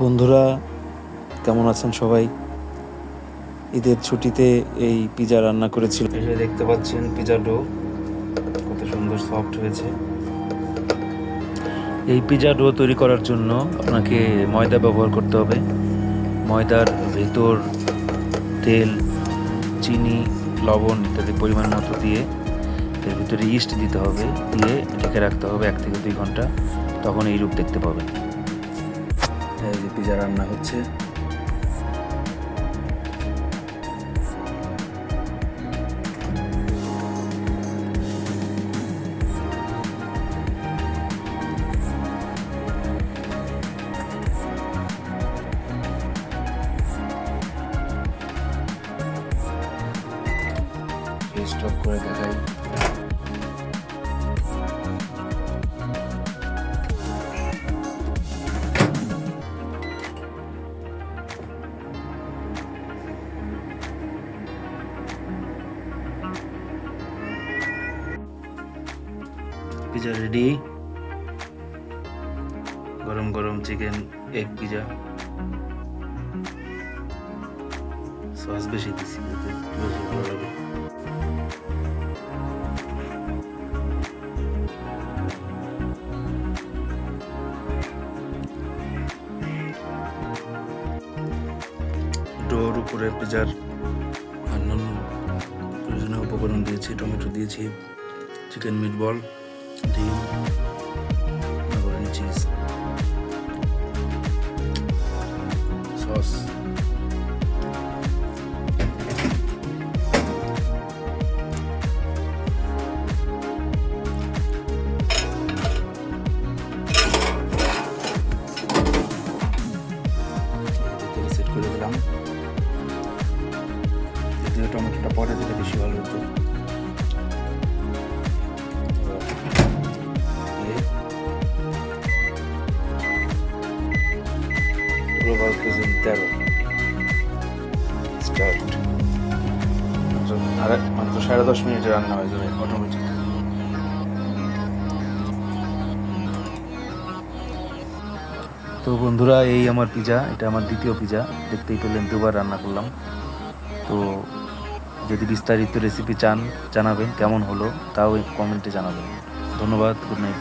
বন্ধুরা কেমন আছেন সবাই? ঈদের ছুটিতে এই পিজা রান্না করেছিল। দেখতে পাচ্ছেন পিজা ডো কত সুন্দর সফট হয়েছে। এই পিজা ডো তৈরি করার জন্য আপনাকে ময়দা ব্যবহার করতে হবে। ময়দার ভেতর তেল চিনি লবণ ইত্যাদি পরিমাণ মতো দিয়ে এর ভিতরে ইস্ট দিতে হবে। দিয়ে ঢেকে রাখতে হবে এক থেকে দুই ঘণ্টা। তখন এই রূপ দেখতে পাবেন। যে পিজা রান্না হচ্ছে। স্টপ করে দেখাই। পিজা রেডি গরম গরম চিকেন এগ পিজা সস বেশি যাতে বেশি ভালো লাগে। ডোর উপরে পিজার অন্যান্য প্রয়োজনীয় উপকরণ দিয়েছি, টমেটো দিয়েছি চিকেন মিট বল ডিম করে দিলাম। যদিও টমেটোটা পরে দিলে বেশি ভালো হতো। গ্লোবাল কুজিন তেরো। স্টার্ট সাড়ে দশ মিনিটে রান্না হয়ে যাবে তো বন্ধুরা, এই আমার পিজা এটা আমার দ্বিতীয় পিজা দেখতেই পেলেন, দুবার রান্না করলাম। তো যদি বিস্তারিত রেসিপি চান, জানাবেন, কেমন হলো, তাও কমেন্টে জানাবেন। ধন্যবাদ গুড নাইট